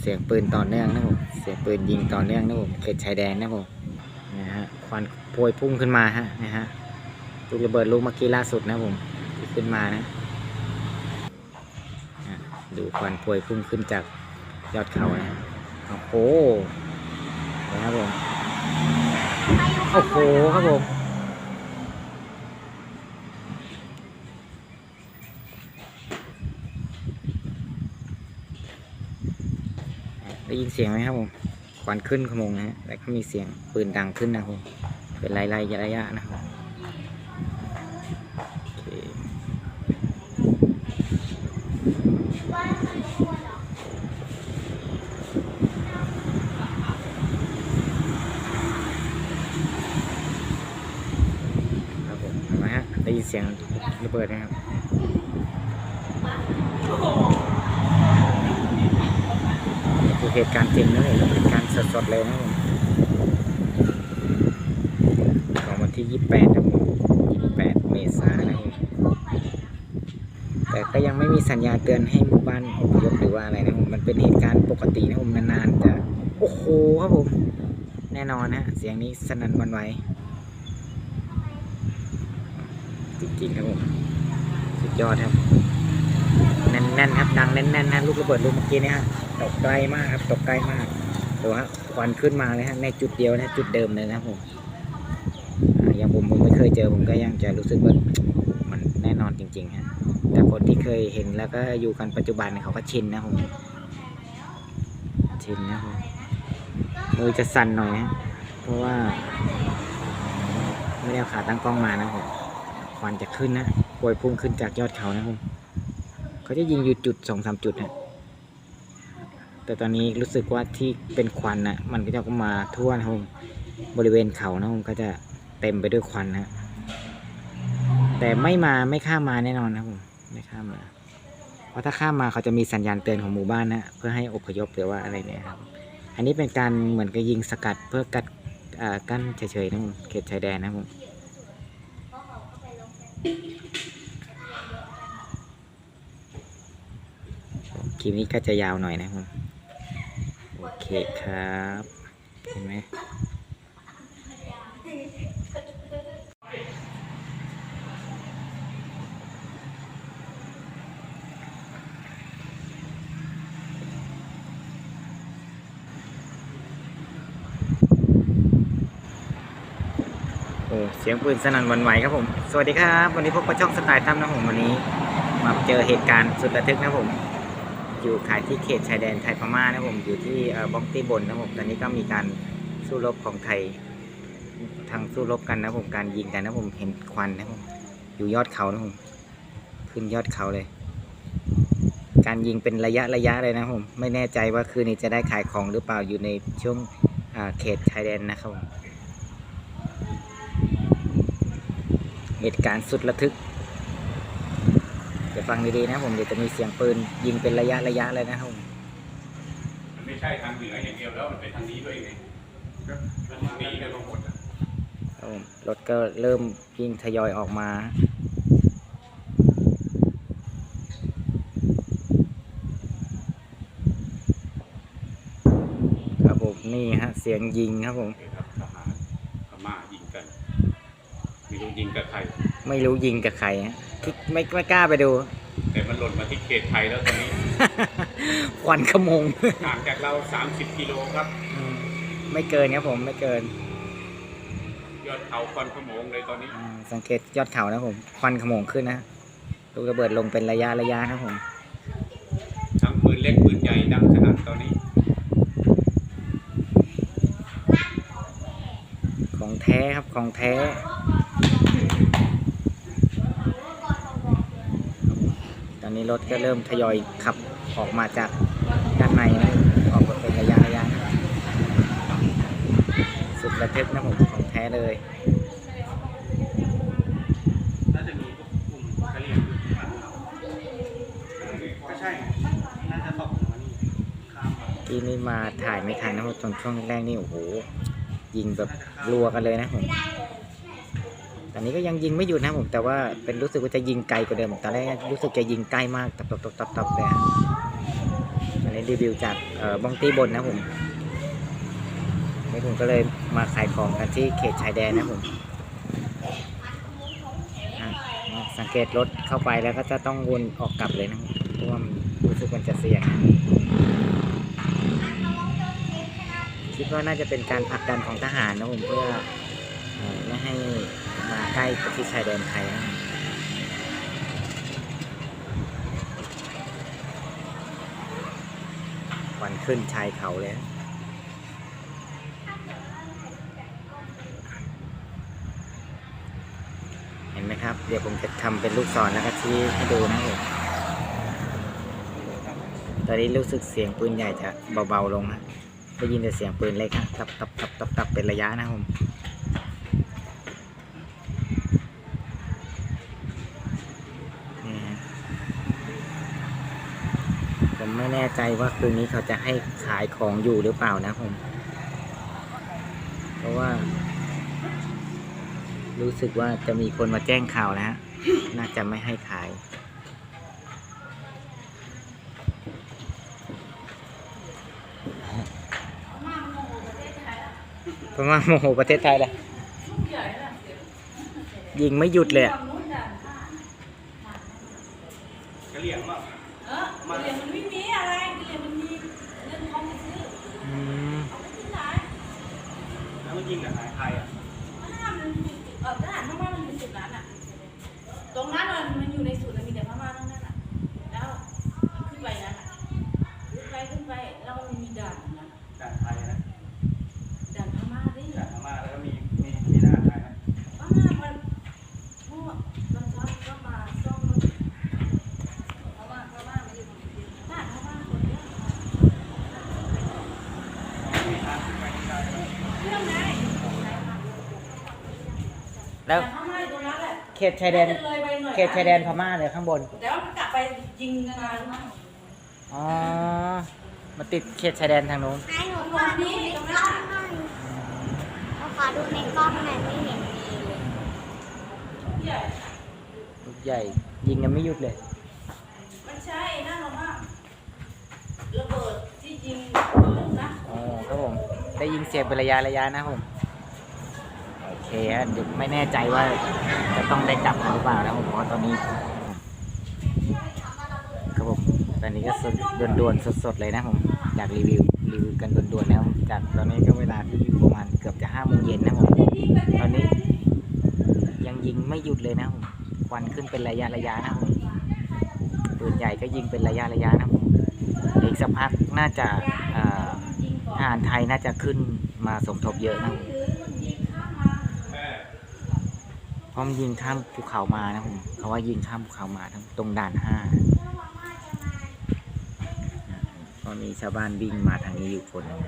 เสียงปืนต่อเนื่องนะผมเสียงปืนยิงต่อเนื่องนะผมเขตชายแดนนะผมนะฮะควันพวยพุ่งขึ้นมาฮะนะฮะลูกระเบิดลูกเมื่อกี้ล่าสุดนะผมที่ขึ้นมานะดูควันพวยพุ่งขึ้นจากยอดเขานะฮะโอ้โหนะครับผมโอ้โหครับผม ได้ยินเสียงไหมครับผมควันขึ้นขโมงนะฮะแล้วก็มีเสียงปืนดังขึ้นนะครับผมเป็นระยะระยะนะครับเครับผมเห็นไหมฮะได้ยินเสียงระเบิดไหมครับ คือเหตุการณ์จริงนะผมเหตุการณ์สดๆเลยนะผมของวันที่28นะผม28เมษายนนะผมแต่ก็ยังไม่มีสัญญาเตือนให้หมู่บ้านอพยพหรือว่าอะไรนะผมมันเป็นเหตุการณ์ปกตินะผมนานๆจะโอ้โหครับผมแน่นอนนะเสียงนี้สนั่นวันไหวจริงๆครับผมสุดยอดครับแน่นๆครับดังแน่นๆนะลูกระเบิดลูกเมื่อกี้เนี่ยฮะ ตกไกลมากครับ ตกไกลมากดูฮะควันขึ้นมาเลยฮะในจุดเดียวนะจุดเดิมเลยนะผมอย่างผมผมไม่เคยเจอผมก็ยังจะรู้สึกว่ามันแน่นอนจริงๆฮะแต่คนที่เคยเห็นแล้วก็อยู่กันปัจจุบันเขาก็ชินนะผมชินนะผมมือจะสั่นหน่อยนะเพราะว่าไม่ได้เอาขาตั้งกล้องมานะผมควันจะขึ้นนะปวยพุ่งขึ้นจากยอดเขานะผมเขาจะยิงอยู่จุดสองสามจุดนะ แต่ตอนนี้รู้สึกว่าที่เป็นควันนะมันก็จะมาทั่วนะครับผมบริเวณเขานะผมก็จะเต็มไปด้วยควันนะแต่ไม่มาไม่ข้ามมาแน่นอนนะผมไม่ข้ามมาเพราะถ้าข้ามมาเขาจะมีสัญญาณเตือนของหมู่บ้านนะเพื่อให้อพยพหรือว่าอะไรเนี่ยครับ อันนี้เป็นการเหมือนกับยิงสกัดเพื่อกัดกั้นเฉยๆนะผมเขตชายแดนนะผมคลิปนี้ก็จะยาวหน่อยนะครับ โอเคครับ เห็นไหมโอ้เสียงปืนสนั่นวันไหวครับผม สวัสดีครับ วันนี้พบกับช่องสไตล์ตั้มนะผมวันนี้ มาเจอเหตุการณ์สุดระทึกนะผม อยู่ขายที่เขตชายแดนไทยพม่านะผมอยู่ที่บ้อกตี้บนนะผมตอนนี้ก็มีการสู้รบของไทยทางสู้รบกันนะผมการยิงกันนะผมเห็นควันนะผมอยู่ยอดเขานะผมขึ้นยอดเขาเลย การยิงเป็นระยะระยะเลยนะผมไม่แน่ใจว่าคืนนี้จะได้ขายของหรือเปล่าอยู่ในช่วงเขตชายแดนนะครับผมเหตุการณ์สุดระทึก เดี๋ยวฟังดีๆนะผมเดี๋ยวจะมีเสียงปืนยิงเป็นระยะระยะเลยนะครับผมมันไม่ใช่ทางเหนืออย่างเดียวแล้วมันเป็นทางนี้ด้วยไงก็ทางนี้กันทั้งหมดอะครับผมรถก็เริ่มวิ่งทยอยออกมา ครับผมนี่ฮะเสียงยิงครับผมโอเคครับทหารพม่ายิงกันไม่รู้ยิงกับใคร ไม่รู้ยิงกับใครฮะคิด ไม่ไม่กล้าไปดู แต่มันหล่นมาที่เขตไทยแล้วตอนนี้ ควันขโมง ห่างจากเรา 30กิโลครับ ไม่เกินครับผมไม่เกิน ยอดเขาควันขโมงเลยตอนนี้อ่าสังเกตยอดเขานะผม ควันขโมงขึ้นนะลูกระเบิดลงเป็นระยะระยะนะครับผมทั้งปืนเล็กปืนใหญ่ดังขนาดตอนนี้ ของแท้ครับของแท้ ตอ นี้รถก็เริ่มทยอยขับออกมาจากด้านในนะออกมาเป็นระยะระยะสุดระทึกนะผมของแท้เลยที่นี่มาที่นี่มาถ่ายไม่ทันนะเพราะตอนช่วงแรกๆนี่โอ้โหยิงแบบรัวกันเลยนะผม ตอนนี้ก็ยังยิงไม่หยุดนะผมแต่ว่าเป็นรู้สึกว่าจะยิงไกลกว่าเดิมตอนแรกรู้สึกจะยิงใกล้มากตับตับตับตับตับเลยอะตอนนี้รีวิวจากบ้องตีบนนะผมนี่ผมก็เลยมาขายของกันที่เขตชายแดนนะผมสังเกตรถเข้าไปแล้วก็จะต้องวนออกกลับเลยนะเพราะว่ามันรู้สึกมันจะเสี่ยงคิดว่าน่าจะเป็นการผลักดันของทหารนะผมเพื่อ ไม่ให้มาใกล้ประเทศชายแดนไทยนะวันขึ้นชายเขาเลยนะเห็นไหมครับ เดี๋ยวผมจะทำเป็นลูกศรแล้วก็ชี้ให้ดูนะผมตอนนี้รู้สึกเสียงปืนใหญ่จะเบาๆลงนะได้ยินแต่เสียงปืนเล็กนะตับตับตับตับตับเป็นระยะนะผม นี่ฮะผม ไม่แน่ใจว่าคืนนี้เขาจะให้ขายของอยู่หรือเปล่านะผม เพราะว่า รู้สึกว่าจะมีคนมาแจ้งข่าวนะฮะ น่าจะไม่ให้ขายเพราะว่าโมโหประเทศไทยแหละยิงไม่หยุดเลยอะกระเหลี่ยงมากเออเหรียญมันไม่มีอะไรเหรียญมันมีเงินทองไปซื้อ อืม เอาไปที่ไหน แล้วมัน ยิงกับนายไทยอะถ้ามันอยู่เออทหารพม่ามันอยู่จุดนั้นอะ ตรงนั้นมันมันอยู่ในศูนย์มันมีแต่พม่าทั้งนั้นอะ แล้วมันขึ้นไปนั้นอะขึ้นไปขึ้นไปแล้วมันมีด่านนะด่านไทยนะด่านพม่าดิด่านพม่าแล้วก็มีมีมีด่านไทยนะพม่ามันพวกมันชอบก็มาซ่อมรถพม่าพม่ามันอยู่ด่านพม่าคนเยอะ มีทางขึ้นไปที่ได้นะ เรื่องไง แล้วด่านพม่าอยู่ตรงนั้นแหละเขตชายแดนเลยไปหน่อยเขตชายแดนพม่าเลยข้างบน แต่ว่ามันกลับไปยิงงานมากอ๋อ มาติดเขตชายแดนทางโน้น ให้หนูขอดูในกล้องหน่อยหนูขอดูในกล้องหน่อยไม่เห็นมีเลยใหญ่ลูกใหญ่ ยิงกันไม่หยุดเลย มันใช่นั่นหรอมากระเบิดที่ยิงลูกนะ อ๋อครับผม ได้ยินเสียงเป็นระยะระยะนะผมโอ เคฮะไม่แน่ใจว่าจะต้องได้กลับหรือเปล่านะผมเพราะตอนนี้ครับผมตอนนี้ก็สดด่วนๆสดๆเลยนะผมอยากรีวิวรีวิวกันด่วนๆนะครับจากตอนนี้ก็เวลาที่อยู่ประมาณเกือบจะห้าโมงเย็นนะผมตอนนี้ ยังยิงไม่หยุดเลยนะผมควันขึ้นเป็นระยะระยะนะผมปืนใหญ่ก็ยิงเป็นระยะระยะนะผมอีกสักพักน่าจะอ่าทหารไทยน่าจะขึ้นมาสมทบเยอะนะผมเพ ราะมันยิงข้ามภูเขามานะผมเขาว่ายิงข้ามภูเขามาทั้งตรงด่านห้าก็มีชาวบ้านวิ่งมาทางนี้อยู่คนหนึ่ง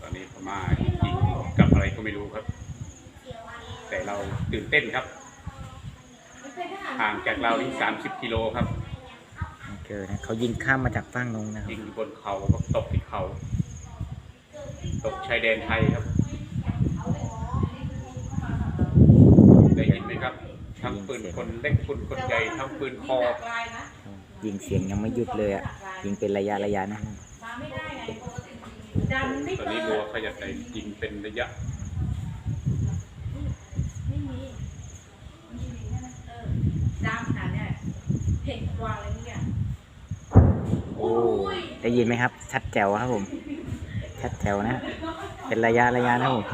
ตอนนี้พม่ายิงกับอะไรก็ไม่รู้ครับ แต่เราตื่นเต้นครับห่างจากเราที่30กิโลครับไม่เจอนะเขายิงข้ามมาจากฝั่งนู้นนะครับยิงบนเขาครับตกที่เขา ตกชายแดนไทยครับ ได้ยินไหมครับ ทั้ง ปืนคนเล็กปืนคนใหญ่ทั้งปืนคอลายนะยิงเสียงยังไม่หยุดเลยอะ ยิงเป็นระยะระยะนะมาไม่ได้ไงดันไม่ตอนเกินี้นรัวเขาจะได้ยิงเป็นระยะไม่มีเออดามขนาดเนี้ยเห็นวางอะไรเนี่ยโอ้ได้ยินไหมครับ ชัดแจ๋วครับผม ชัดแจ๋วนะ เป็นระยะระยะนะผม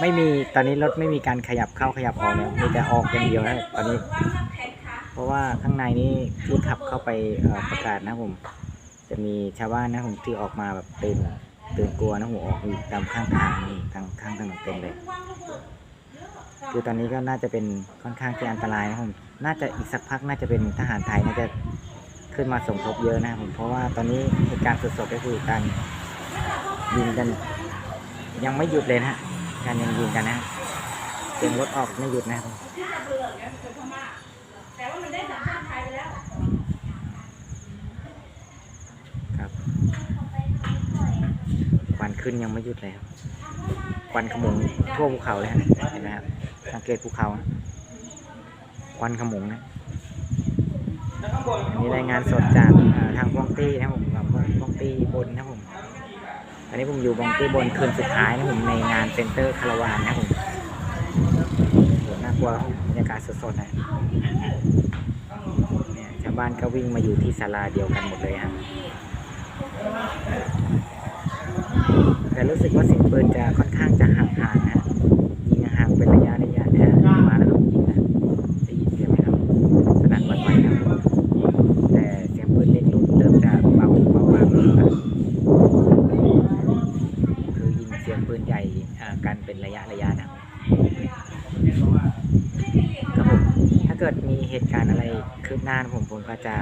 ไม่มีตอนนี้รถไม่มีการขยับเข้าขยับออกเนี่ยมีแต่ออกอย่างเดียวนะตอนนี้ เพราะว่าข้างในนี้ที่ขับเข้าไปประกาศนะผม จะมีชาวบ้านนะผมที่ออกมาแบบเป็นตื่นกลัวนะผมออกอยู่ตามข้างทางนี่ทางข้างถนนเต็มเลย คือตอนนี้ก็น่าจะเป็นค่อนข้างที่อันตรายนะผมน่าจะอีกสักพักน่าจะเป็นทหารไทยน่าจะขึ้นมาสมทบเยอะนะผมเพราะว่าตอนนี้เหตุการณ์สดๆก็คือการยิงกันยังไม่หยุดเลยนะฮะ การยังยิงกันนะฮะเสียงรถออกไม่หยุดนะครับแต่ว่ามันได้สัญชาติไทยไปแล้วครับควันขึ้นยังไม่หยุดเลยครับควันขโมงทั่วภูเขาเลยฮะเห็นไหมครับสังเกตภูเขาควันขมงนะอันนี้รายงานสดจากทางบ้องตี้นะครับผมกับบ้องตี้บนนะครับ อันนี้ผมอยู่บงกี้บนคืนสุดท้ายนะผมในงานเซ็นเตอร์คาราวานนะผมโหน่ากลัวบรรยากาศสดๆนะเนี่ยชาวบ้านก็วิ่งมาอยู่ที่ศาลาเดียวกันหมดเลยฮะแต่รู้สึกว่าเสียงปืนจะค่อนข้างจะห่างๆนะฮะยิงห่างเป็นระยะระยะนะฮะมาแล้วครับยิงนะได้ยินเสียงไหมครับสนั่นหวันไหวนะครับแต่เสียงปืนเล็กลูกเริ่มจะเบาเบาบางลงครับคือยิงเสียงปืนใหญ่อ่ากันเป็นระยะระยะนะครับครับผมถ้าเกิดมีเหตุการณ์อะไรคืบหน้านะผมผมก็จะ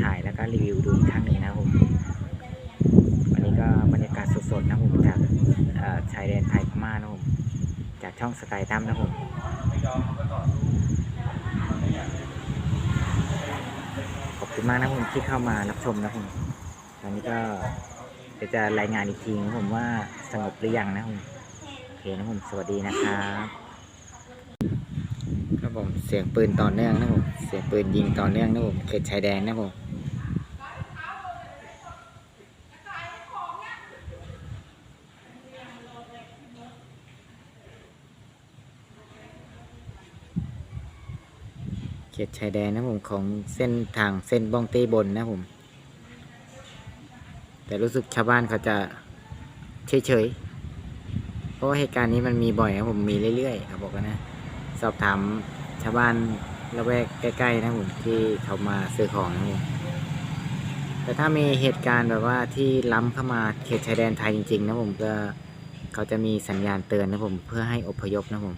ถ่ายแล้วก็รีวิวดูอีกครั้งหนึ่งนะครับผม วันนี้ก็บรรยากาศสดๆนะผมจากเอ่อชายแดนไทยพม่านะผมจากช่องสกายตั้มนะผมขอบ คุณมากนะผมที่เข้ามารับชมนะผมตอนนี้ก็เดี๋ยวจะรายงานอีกทีนะผมว่าสงบหรือยังนะผมโอเคนะผมสวัสดีนะครับครับผมเสียงปืนต่อเนื่องนะผมเสียงปืนยิงต่อเนื่องนะผมเขตชายแดนนะผม ตชายแดนนะผมของเส้นทางเส้นบ้องเต้บนนะผม แต่รู้สึกชาวบ้านเขาจะเฉยๆ เพราะว่าเหตุการณ์นี้มันมีบ่อยนะผมมีเรื่อยๆเขาบอกกันนะ สอบถามชาวบ้านละแวกใกล้ๆนะผมที่เขามาซื้อของนะผมแต่ถ้ามีเหตุการณ์แบบว่าที่ล้ำเข้ามาเขตชายแดนไทยจริงๆ นะผมก็เขาจะมีสัญญาณเตือนนะผมเพื่อให้อพยพนะผม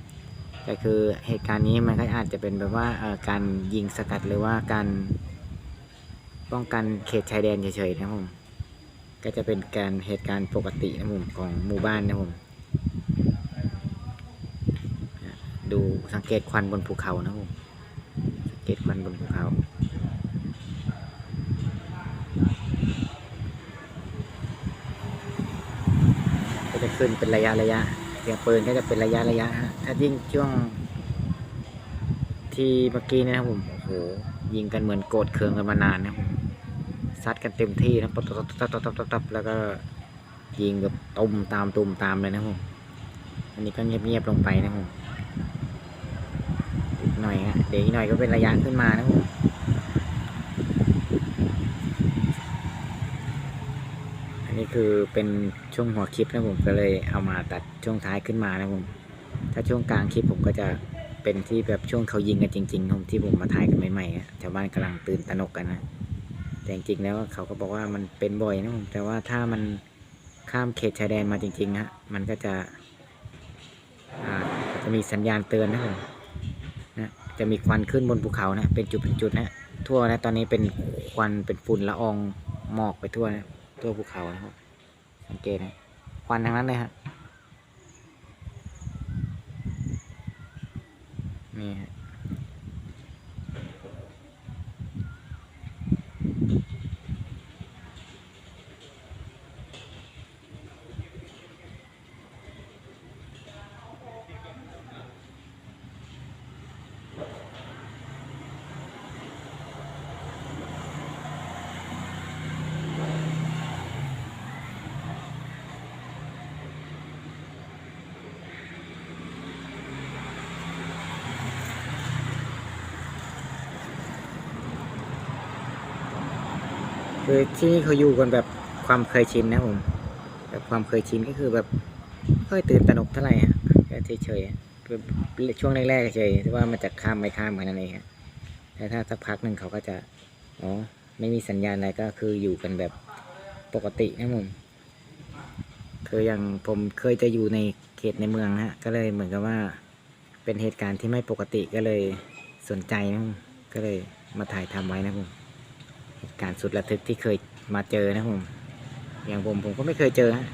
แต่คือเหตุการณ์นี้มันก็อาจจะเป็นแบบว่าการยิงสกัดหรือว่าการป้องกันเขตชายแดนเฉยๆนะครับผมก็จะเป็นการเหตุการณ์ปกตินะครับผมของหมู่บ้านนะครับผมดูสังเกตควันบนภูเขานะครับผมสังเกตควันบนภูเขาก็จะขึ้นเป็นระยะระยะ เสียงปืนก็จะเป็นระยะระยะฮะถ้ายิ่งช่วง ที่เมื่อกี้นยนะครับผมโอ้โหยิงกันเหมือนโกรธเคืองกันมานานนะผมซัดกันเต็มที่นะปั๊บปั๊บปั๊บปั๊บปั๊บปั๊บแล้วก็ยิงแบบตุ่มตามตุ่มตามเลยนะผมอันนี้ก็เงียบๆลงไปนะผมอีกหน่อยฮะเดี๋ยวอีกหน่อยก็เป็นระยะขึ้นมานะผม อันนี้ คือเป็นช่วงหัวคลิปนะผมก็เลยเอามาตัดช่วงท้ายขึ้นมานะผมถ้าช่วงกลางคลิปผมก็จะเป็นที่แบบช่วงเขายิงกันจริงๆผมที่ผมมาถ่ายกันใหม่ๆอะชาวบ้านกำลังตื่นตระหนกกันนะแต่จริงๆแล้วเขาก็บอกว่ามันเป็นบ่อยนะผมแต่ว่าถ้ามันข้ามเขตชายแดนมาจริงๆฮะมันก็จะจะมีสัญญาณเตือนนะผมนะจะมีควันขึ้นบนภูเขานะเป็นจุดเป็นจุดนะทั่วนะตอนนี้เป็นควันเป็นฝุ่นละอองหมอกไปทั่วนะทั่วภูเขานะครับ สังเกตนะควันทั้งนั้นเลยฮะนี่ฮะ คือที่นี่เขาอยู่กันแบบความเคยชินนะผมแบบความเคยชินก็คือแบบไม่ค่อยตื่นตระหนกเท่าไหร่ฮะเฉยๆช่วงแรกๆเฉยๆว่ามันจะข้ามไม่ข้ามกันนั่นเองฮะแต่ถ้าสักพักหนึ่งเขาก็จะอ๋อไม่มีสัญญาณอะไรก็คืออยู่กันแบบปกตินะผมคืออย่างผมเคยจะอยู่ในเขตในเมืองฮะก็เลยเหมือนกับว่าเป็นเหตุการณ์ที่ไม่ปกติก็เลยสนใจนะก็เลยมาถ่ายทำไว้นะผม เหตุการณ์สุดระทึกที่เคยมาเจอนะผม อย่างผมผมก็ไม่เคยเจอฮะ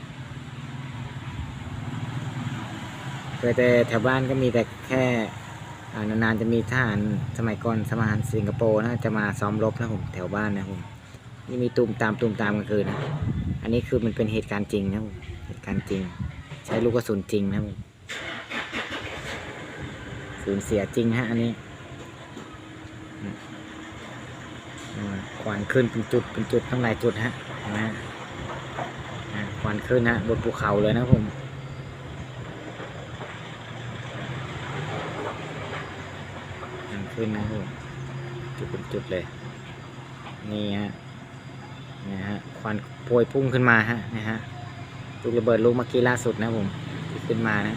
เคยแต่แถวบ้านก็มีแต่แค่นานๆจะมีทหารสมัยก่อนสมานสิงคโปร์นะจะมาซ้อมรบนะผมแถวบ้านนะผมนี่มีตูมตามตูมตามกลางคืนนะอันนี้คือมันเป็นเหตุการณ์จริงนะผมเหตุการณ์จริง ใช้ลูกกระสุนจริงนะผมสูญเสียจริงฮะอันนี้ อ่า ควันขึ้นเป็นจุดเป็นจุดทั้งหลายจุดฮะเห็นไหมฮะควันขึ้นฮะบนภูเขาเลยนะผมควันขึ้นนะผมจุดเป็นจุดเลย นี่ฮะนี่ฮะควันโพยพุ่งขึ้นมาฮะนะฮะลูกระเบิดลูกเมื่อกี้ล่าสุดนะผมที่ขึ้นมานะ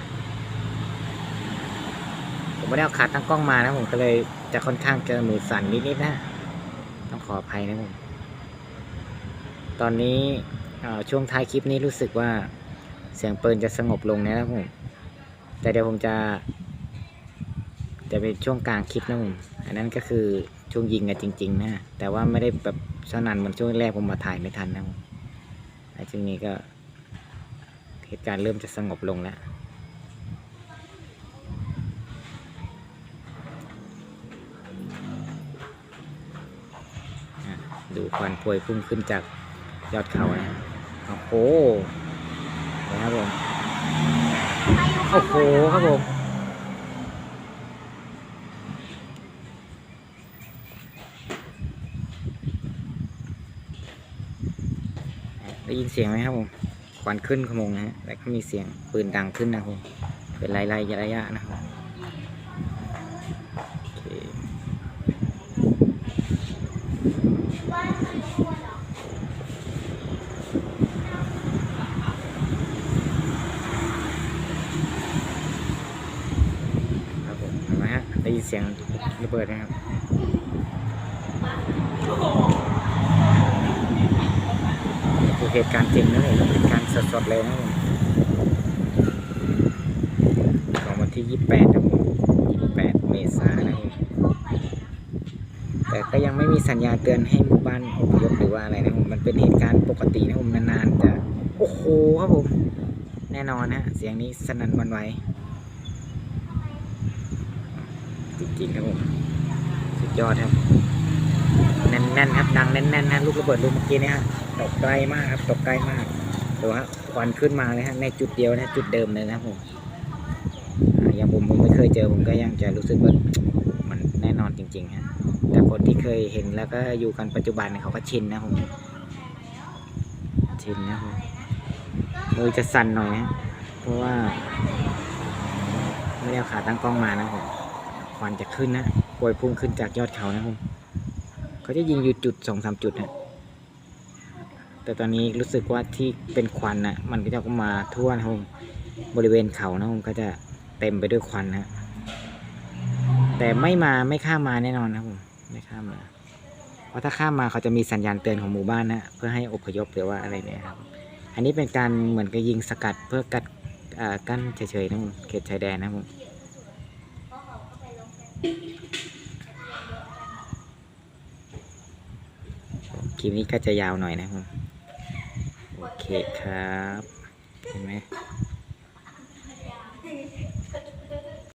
ผมไม่ได้เอาขาตั้งกล้องมานะผมก็เลยจะค่อนข้างเจอมือสั่นนิดๆนะ ต้องขออภัยนะผมตอนนี้ช่วงท้ายคลิปนี้รู้สึกว่าเสียงปืนจะสงบลงนะครับผม แต่เดี๋ยวผมจะจะเป็นช่วงกลางคลิปนะผมอันนั้นก็คือช่วงยิงกันจริง ๆ นะ แต่ว่าไม่ได้แบบสนั่นเหมือนช่วงแรกผมมาถ่ายไม่ทันนะผมในช่วงนี้ก็เหตุการณ์เริ่มจะสงบลงแล้ว อะดู ควันพวยพุ่งขึ้นจากยอดเขานะโอ้โหนะครับผมโอ้โหครับผมได้ยินเสียงไหมครับผมควันขึ้นขโมงนะฮะแล้วก็มีเสียงปืนดังขึ้นนะครับผมเป็นระยะระยะนะครับโอเค ครับผมเห็นไหมฮะ ได้ยิน เสียงระเบิดไหมครับดูเหตุการณ์จริงนะผมเหตุการณ์สดๆเลยนะผมของวันที่ 28นะ28 เมษายนนะแต่ก็ยังไม่มีสัญญาเตือนให้หมู่บ้านอพยพหรือว่าอะไรนะผมมันเป็นเหตุการณ์ปกตินะผมนานๆจะโอ้โหครับผมแน่นอนฮะเสียงนี้สนั่นวันไหว จริงครับผมสุดยอดครับแน่นๆครับดังแน่นๆนะลูกระเบิดลูกเมื่อกี้เนี่ยฮะตกไกลมากครับตกไกลมากดูฮะควันขึ้นมาเลยฮะในจุดเดียวนะจุดเดิมเลยนะครับผมอย่างผมผมไม่เคยเจอผมก็ยังจะรู้สึกว่ามันแน่นอนจริงๆฮะแต่คนที่เคยเห็นแล้วก็อยู่กันปัจจุบันเขาก็ชินนะผมชินนะผมมือจะสั่นหน่อยฮะเพราะว่าไม่ได้เอาขาตั้งกล้องมานะผม ควันจะขึ้นนะปวยพุ่งขึ้นจากยอดเขานะผมเขาจะยิงอยู่จุดสองสามจุดนะแต่ตอนนี้รู้สึกว่าที่เป็นควันนะมันก็จะมาทั่วนะครับผมบริเวณเขานะผมก็จะเต็มไปด้วยควันนะแต่ไม่มาไม่ข้ามมาแน่นอนนะครับผมไม่ข้ามมาเพราะถ้าข้ามมาเขาจะมีสัญญาณเตือนของหมู่บ้านนะเพื่อให้อพยพหรือว่าอะไรเนี่ยครับ อันนี้เป็นการเหมือนกับยิงสกัดเพื่อกัดกั้นเฉยๆนะผมเขตชายแดนนะครับผม คลิปนี้ก็จะยาวหน่อยนะครับ โอเคครับ เห็นไหม